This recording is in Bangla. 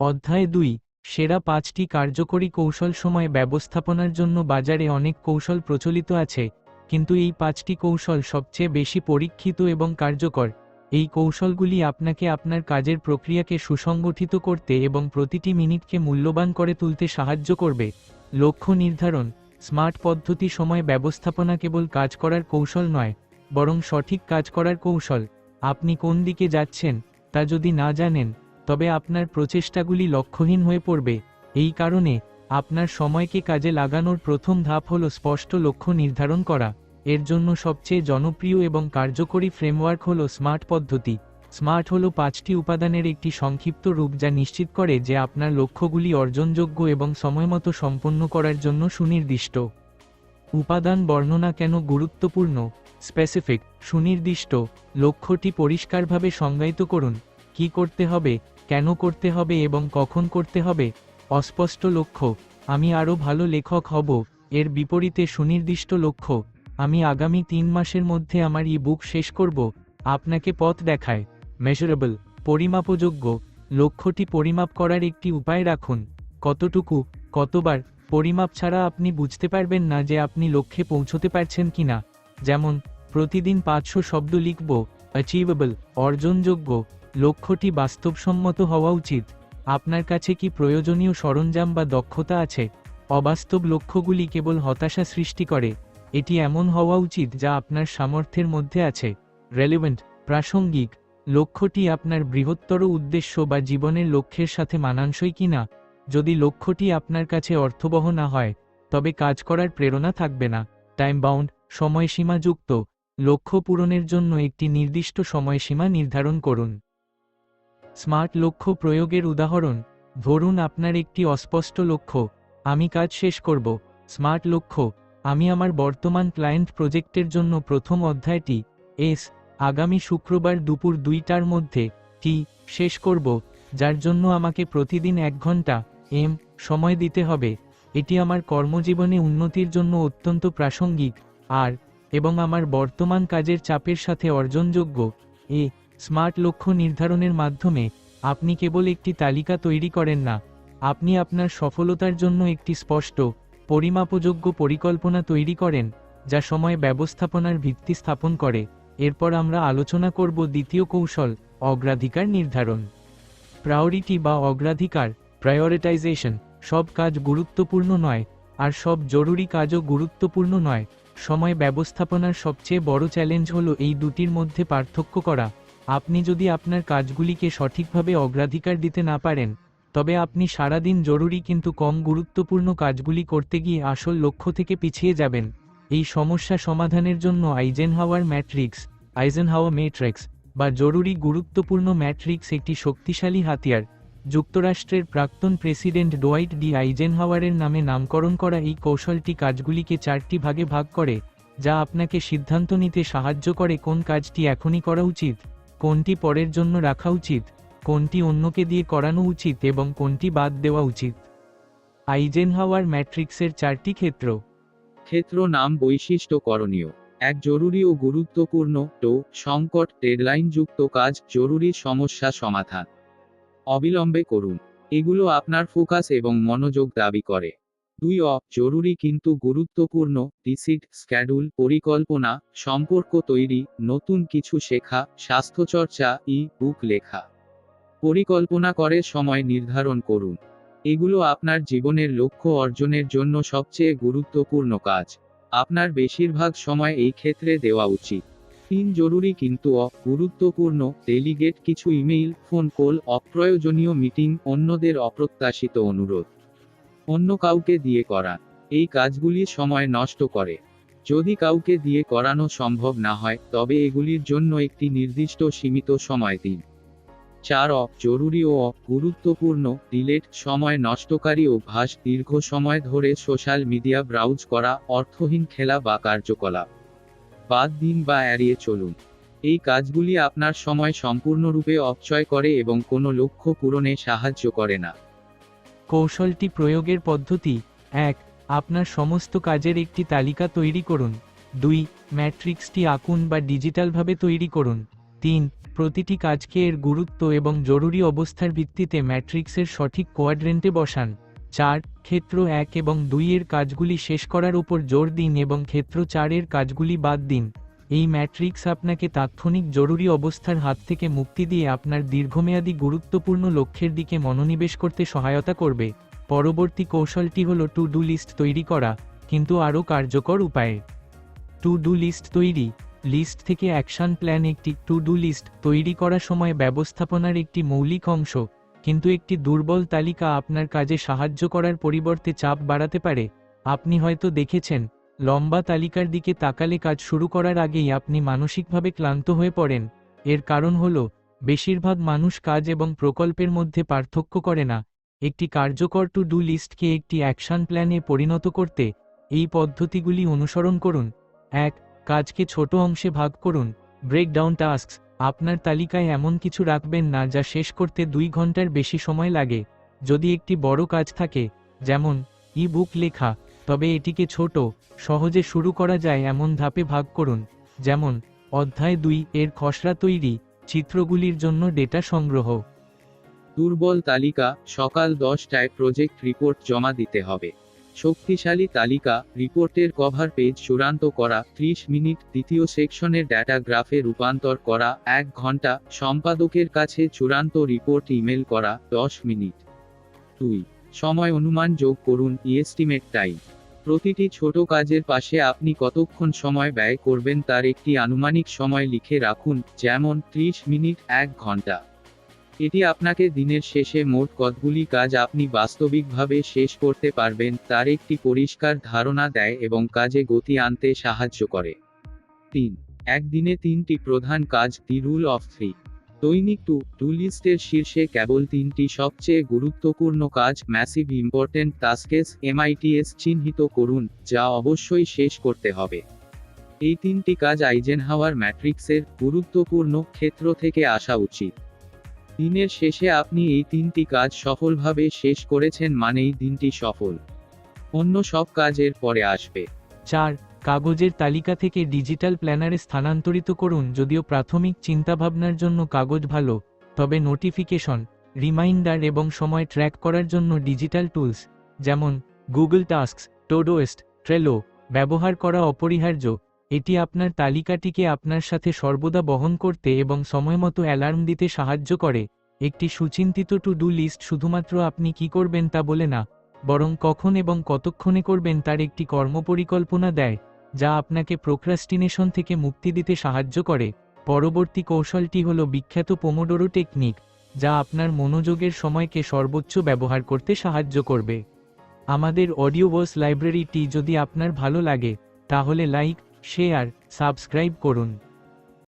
অধ্যায় দুই, সেরা পাঁচটি কার্যকরী কৌশল সময় ব্যবস্থাপনার জন্য বাজারে অনেক কৌশল প্রচলিত আছে, কিন্তু এই পাঁচটি কৌশল সবচেয়ে বেশি পরীক্ষিত এবং কার্যকর। এই কৌশলগুলি আপনাকে আপনার কাজের প্রক্রিয়াকে সুসংগঠিত করতে এবং প্রতিটি মিনিটকে মূল্যবান করে তুলতে সাহায্য করবে। লক্ষ্য নির্ধারণ, স্মার্ট পদ্ধতি সময় ব্যবস্থাপনা কেবল কাজ করার কৌশল নয়, বরং সঠিক কাজ করার কৌশল। আপনি কোন দিকে যাচ্ছেন, তা যদি না জানেন তবে আপনার প্রচেষ্টাগুলি লক্ষ্যহীন হয়ে পড়বে। এই কারণে, আপনার সময়কে কাজে লাগানোর প্রথম ধাপ হল স্পষ্ট লক্ষ্য নির্ধারণ করা। এর জন্য সবচেয়ে জনপ্রিয় এবং কার্যকরী ফ্রেমওয়ার্ক হল স্মার্ট পদ্ধতি। স্মার্ট হল পাঁচটি উপাদানের একটি সংক্ষিপ্ত রূপ যা নিশ্চিত করে যে আপনার লক্ষ্যগুলি অর্জনযোগ্য এবং সময়মতো সম্পন্ন করার জন্য সুনির্দিষ্ট। উপাদান বর্ণনা কেন গুরুত্বপূর্ণ? স্পেসিফিক, সুনির্দিষ্ট, লক্ষ্যটি পরিষ্কারভাবে সংজ্ঞায়িত করুন। কি করতে হবে? কেন করতে হবে এবং কখন করতে হবে? অস্পষ্ট লক্ষ্য। আমি আরও ভালো লেখক হব। এর বিপরীতে সুনির্দিষ্ট লক্ষ্য। আমি আগামী তিন মাসের মধ্যে আমার ই বুক শেষ করব। আপনাকে পথ দেখায়। মেজারেবল পরিমাপযোগ্য। লক্ষ্যটি পরিমাপ করার একটি উপায় রাখুন। কতটুকু, কতবার, পরিমাপ ছাড়া আপনি বুঝতে পারবেন না যে আপনি লক্ষ্যে পৌঁছতে পারছেন কিনা। যেমন, প্রতিদিন পাঁচশো শব্দ লিখব। অ্যাচিভেবল অর্জনযোগ্য। লক্ষ্যটি বাস্তবসম্মত হওয়া উচিত। আপনার কাছে কি প্রয়োজনীয় সরঞ্জাম বা দক্ষতা আছে? অবাস্তব লক্ষ্যগুলি কেবল হতাশা সৃষ্টি করে। এটি এমন হওয়া উচিত যা আপনার সামর্থ্যের মধ্যে আছে। রেলিভেন্ট, প্রাসঙ্গিক, লক্ষ্যটি আপনার বৃহত্তর উদ্দেশ্য বা জীবনের লক্ষ্যের সাথে মানানসই কিনা যদি লক্ষ্যটি আপনার কাছে অর্থবহ না হয়, তবে কাজ করার প্রেরণা থাকবে না। টাইম বাউন্ড সময়সীমাযুক্ত। লক্ষ্য পূরণের জন্য একটি নির্দিষ্ট সময়সীমা নির্ধারণ করুন। স্মার্ট লক্ষ্য প্রয়োগের উদাহরণ, ধরুন আপনার একটি অস্পষ্ট লক্ষ্য, আমি কাজ শেষ করব। স্মার্ট লক্ষ্য, আমি আমার বর্তমান ক্লায়েন্ট প্রজেক্টের জন্য প্রথম অধ্যায়টি, এস, আগামী শুক্রবার দুপুর দুইটার মধ্যে, টি, শেষ করব, যার জন্য আমাকে প্রতিদিন এক ঘণ্টা, এম, সময় দিতে হবে। এটি আমার কর্মজীবনে উন্নতির জন্য অত্যন্ত প্রাসঙ্গিক, আর, এবং আমার বর্তমান কাজের চাপের সাথে অর্জনযোগ্য, এ স্মার্ট লক্ষ্য নির্ধারণের মাধ্যমে আপনি কেবল একটি তালিকা তৈরি করেন না, আপনি আপনার সফলতার জন্য একটি স্পষ্ট, পরিমাপযোগ্য পরিকল্পনা তৈরি করেন, যা সময় ব্যবস্থাপনার ভিত্তি স্থাপন করে। এরপর আমরা আলোচনা করব দ্বিতীয় কৌশল, অগ্রাধিকার নির্ধারণ। প্রায়োরিটি বা অগ্রাধিকার প্রায়োরিটাইজেশন সব কাজ গুরুত্বপূর্ণ নয়, আর সব জরুরি কাজও গুরুত্বপূর্ণ নয়। সময় ব্যবস্থাপনার সবচেয়ে বড় চ্যালেঞ্জ হলো এই দুটির মধ্যে পার্থক্য করা। আপনি যদি আপনার কাজগুলিকে সঠিকভাবে অগ্রাধিকার দিতে না পারেন, তবে আপনি সারাদিন জরুরি কিন্তু কম গুরুত্বপূর্ণ কাজগুলি করতে গিয়ে আসল লক্ষ্য থেকে পিছিয়ে যাবেন। এই সমস্যা সমাধানের জন্য আইজেনহাওয়ার ম্যাট্রিক্স আইজেনহাওয়া ম্যাট্রিক্স বা জরুরি গুরুত্বপূর্ণ ম্যাট্রিক্স একটি শক্তিশালী হাতিয়ার। যুক্তরাষ্ট্রের প্রাক্তন প্রেসিডেন্ট ডোয়াইট ডি আইজেনহাওয়ারের নামে নামকরণ করা এই কৌশলটি কাজগুলিকে চারটি ভাগে ভাগ করে, যা আপনাকে সিদ্ধান্ত নিতে সাহায্য করে কোন কাজটি এখনই করা উচিত। কোনটি পরের জন্য রাখা উচিত, কোনটি অন্যকে দিয়ে করানো উচিত এবং কোনটি বাদ দেওয়া উচিত। আইজেনহাওয়ার ম্যাট্রিক্সের চারটি ক্ষেত্র। ক্ষেত্র নাম বৈশিষ্ট্য করণীয়। এক, জরুরি ও গুরুত্বপূর্ণ, টো, সংকট, ডেডলাইনযুক্ত কাজ, জরুরি সমস্যা সমাধান। অবিলম্বে করুন। এগুলো আপনার ফোকাস এবং মনোযোগ দাবি করে। দুই অ, জরুরি কিন্তু গুরুত্বপূর্ণ ডিসিড স্ক্যাডুল, পরিকল্পনা, সম্পর্ক তৈরি, নতুন কিছু শেখা, স্বাস্থ্যচর্চা, ই, বুক লেখা। পরিকল্পনা করে সময় নির্ধারণ করুন। এগুলো আপনার জীবনের লক্ষ্য অর্জনের জন্য সবচেয়ে গুরুত্বপূর্ণ কাজ। আপনার বেশিরভাগ সময় এই ক্ষেত্রে দেওয়া উচিত। তিন, জরুরি কিন্তু গুরুত্বপূর্ণ, ডেলিগেট কিছু ইমেইল, ফোন কল, অপ্রয়োজনীয় মিটিং, অন্যদের অপ্রত্যাশিত অনুরোধ। অন্য কাউকে দিয়ে করা। এই কাজগুলি সময় নষ্ট করে। যদি কাউকে দিয়ে করানো সম্ভব না হয়, তবে এগুলির জন্য একটি নির্দিষ্ট সীমিত সময় দিন। চার, অ, জরুরি ও গুরুত্বপূর্ণ, ডিলেট, সময় নষ্টকারী অভ্যাস, দীর্ঘ সময় ধরে সোশ্যাল মিডিয়া ব্রাউজ করা, অর্থহীন খেলা বা কার্যকলাপ। বাদ দিন বা এড়িয়ে চলুন। এই কাজগুলি আপনার সময় সম্পূর্ণরূপে অপচয় করে এবং কোনো লক্ষ্য পূরণে সাহায্য করে না। কৌশলটি প্রয়োগের পদ্ধতি। এক, আপনার সমস্ত কাজের একটি তালিকা তৈরি করুন। দুই, ম্যাট্রিক্সটি আঁকুন বা ডিজিটালভাবে তৈরি করুন। তিন, প্রতিটি কাজকে এর গুরুত্ব এবং জরুরি অবস্থার ভিত্তিতে ম্যাট্রিক্সের সঠিক কোয়াড্রেন্টে বসান। চার, ক্ষেত্র এক এবং দুই এর কাজগুলি শেষ করার উপর জোর দিন এবং ক্ষেত্র চারের কাজগুলি বাদ দিন। এই ম্যাট্রিক্স আপনাকে তাৎক্ষণিক জরুরি অবস্থার হাত থেকে মুক্তি দিয়ে আপনার দীর্ঘমেয়াদী গুরুত্বপূর্ণ লক্ষ্যের দিকে মনোনিবেশ করতে সহায়তা করবে। পরবর্তী কৌশলটি হল টু ডু লিস্ট তৈরি করা, কিন্তু আরও কার্যকর উপায়ে। টু ডু লিস্ট তৈরি, লিস্ট থেকে অ্যাকশন প্ল্যান একটি টু ডু লিস্ট তৈরি করার সময় ব্যবস্থাপনার একটি মৌলিক অংশ, কিন্তু একটি দুর্বল তালিকা আপনার কাজে সাহায্য করার পরিবর্তে চাপ বাড়াতে পারে। আপনি হয়তো দেখেছেন লম্বা তালিকার দিকে তাকালে কাজ শুরু করার আগেই আপনি মানসিকভাবে ক্লান্ত হয়ে পড়েন। এর কারণ হল, বেশিরভাগ মানুষ কাজ এবং প্রকল্পের মধ্যে পার্থক্য করে না। একটি কার্যকর টু ডু লিস্টকে একটি অ্যাকশন প্ল্যানে পরিণত করতে এই পদ্ধতিগুলি অনুসরণ করুন। এক, কাজকে ছোট অংশে ভাগ করুন। ব্রেকডাউন টাস্কস আপনার তালিকায় এমন কিছু রাখবেন না যা শেষ করতে দুই ঘণ্টার বেশি সময় লাগে। যদি একটি বড় কাজ থাকে, যেমন ই বুক লেখা তবে এটিকে ছোট, সহজে শুরু করা যায় এমন ধাপে ভাগ করুন, যেমন, অধ্যায় দুই, এর খসড়া তৈরি, চিত্রগুলির জন্য ডেটা সংগ্রহ। দুর্বল তালিকা, সকাল দশটায় প্রজেক্ট রিপোর্ট জমা দিতে হবে। শক্তিশালী তালিকা, রিপোর্টের কভার পেজ চূড়ান্ত করা, ত্রিশ মিনিট, দ্বিতীয় সেকশনের ডেটা গ্রাফে রূপান্তর করা, এক ঘণ্টা, সম্পাদকের কাছে চূড়ান্ত রিপোর্ট ইমেল করা, দশ মিনিট। দুই, সময় অনুমান যোগ করুন ইএস্টিমেট টাইম প্রতিটি ছোট কাজের পাশে আপনি কতক্ষণ সময় ব্যয় করবেন তার একটি আনুমানিক সময় লিখে রাখুন, যেমন ত্রিশ মিনিট, এক ঘণ্টা। এটি আপনাকে দিনের শেষে মোট কতগুলি কাজ আপনি বাস্তবিকভাবে শেষ করতে পারবেন, তার একটি পরিষ্কার ধারণা দেয় এবং কাজে গতি আনতে সাহায্য করে। তিন, একদিনে তিনটি প্রধান কাজ, দি রুল অফ থ্রি। দৈনিক টু টু লিস্টের শীর্ষে কেবল তিনটি সবচেয়ে গুরুত্বপূর্ণ কাজ, ম্যাসিভ ইম্পর্টেন্ট টাস্কেস, এমআইটিএস চিহ্নিত করুন, যা অবশ্যই শেষ করতে হবে। এই তিনটি কাজ আইজেনহাওয়ার ম্যাট্রিক্সের গুরুত্বপূর্ণ ক্ষেত্র থেকে আসা উচিত। দিনের শেষে আপনি এই তিনটি কাজ সফলভাবে শেষ করেছেন মানেই দিনটি সফল। অন্য সব কাজের পরে আসবে। চার কাগজের তালিকা থেকে ডিজিটাল প্ল্যানারে স্থানান্তরিত করুন যদিও প্রাথমিক চিন্তাভাবনার জন্য কাগজ ভালো, তবে নোটিফিকেশন, রিমাইন্ডার এবং সময় ট্র্যাক করার জন্য ডিজিটাল টুলস, যেমন গুগল টাস্কস, টোডোয়েস্ট, ট্রেলো ব্যবহার করা অপরিহার্য। এটি আপনার তালিকাটিকে আপনার সাথে সর্বদা বহন করতে এবং সময়মতো অ্যালার্ম দিতে সাহায্য করে। একটি সুচিন্তিত টু ডু লিস্ট শুধুমাত্র আপনি কি করবেন তা বলে না, বরং কখন এবং কতক্ষণে করবেন তার একটি কর্মপরিকল্পনা দেয়। যা আপনাকে প্রোক্রাস্টিনেশন থেকে মুক্তি দিতে সাহায্য করে। পরবর্তী কৌশলটি হল বিখ্যাত পোমোডোরো টেকনিক যা আপনার মনোযোগের সময়কে সর্বোচ্চ ব্যবহার করতে সাহায্য করবে। আমাদের অডিও বস লাইব্রেরিটি যদি আপনার ভালো লাগে, তাহলে লাইক শেয়ার সাবস্ক্রাইব করুন।